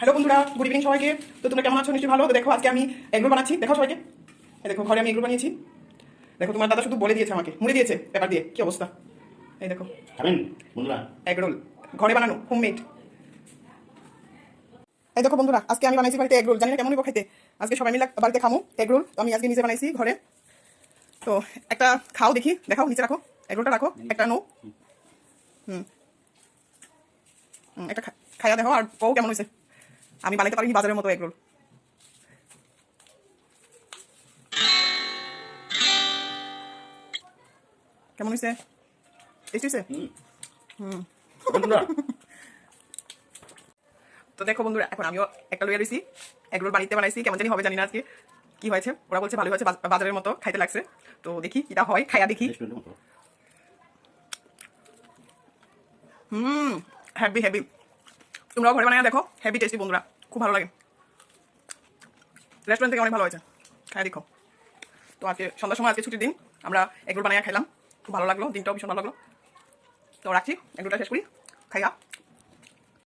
Hello বন্ধুরা good evening সবাইকে। তো তোমরা কেমন আছো? নিশ্চয়ই ভালো। তো দেখো আজকে আমি এগরোল বানাচ্ছি। দেখো সবাইকে। এই দেখো ঘরে আমি এগরোল বানিয়েছি। দেখো তোমার দাদা শুধু বলে দিয়েছে আমাকে। মুড়ে দিয়েছে পেপার দিয়ে। কি অবস্থা? এই দেখো। খাবেন বন্ধুরা। এগরোল ঘরে বানানো হোমমেড এই দেখো বন্ধুরা আজকে আমি বানাইছি বাড়িতে এগরোল জানি না কেমন খেতে। আজকে সবাই মিলে বাড়িতে খামো এগরোল তো আমি আজকে নিজে বানাইছি ঘরে। তো একটা খাও দেখি দেখাও নিচে রাখো। এগরোলটা রাখো একটা নো হুম। হুম, একটা খাইয়া দেখো আর বউ কেমন হয়েছে আমি বানাইতে পারিনি বাজারের মতো এগরোল কেমন হয়েছে টেস্ট হয়েছে বন্ধুরা। তো দেখো বন্ধুরা এখন আমিও একটা লইয়া রয়েছি এগরোল বাড়িতে বানাইছি কেমন জানি হবে জানি না আজকে। কি হয়েছে? ওরা বলছে ভালো হয়েছে বাজারের মতো খাইতে লাগছে। তো দেখি কিটা হয় খাইয়া দেখি। হুম হ্যাভি হ্যাভি তোমরাও ঘরে বানায় দেখো। হেভি টেস্টি বন্ধুরা। খুব ভালো লাগে। রেস্টুরেন্ট থেকে অনেক ভালো হয়েছে। খাই, দেখো। তো আজকে সন্ধ্যার সময়, আজকে ছুটির দিন। আমরা এগুলো বানায় খাইলাম। খুব ভালো লাগল, দিনটাও ভীষণ ভালো লাগল। তো রাখছি এগুলোটা শেষ করি। খাইয়া।